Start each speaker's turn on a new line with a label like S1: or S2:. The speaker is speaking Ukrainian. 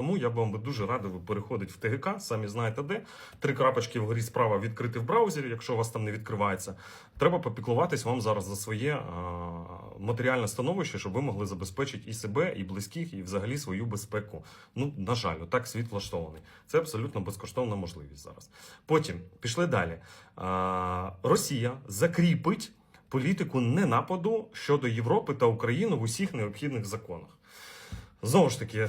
S1: Тому я б вам би дуже радив переходити в ТГК, самі знаєте де. Три крапочки вгорі справа відкрити в браузері, якщо у вас там не відкривається. Треба попіклуватись вам зараз за своє а, матеріальне становище, щоб ви могли забезпечити і себе, і близьких, і взагалі свою безпеку. Ну, на жаль, так світ влаштований. Це абсолютно безкоштовна можливість зараз. Потім пішли далі. А, Росія закріпить політику ненападу щодо Європи та України в усіх необхідних законах. Знову ж таки,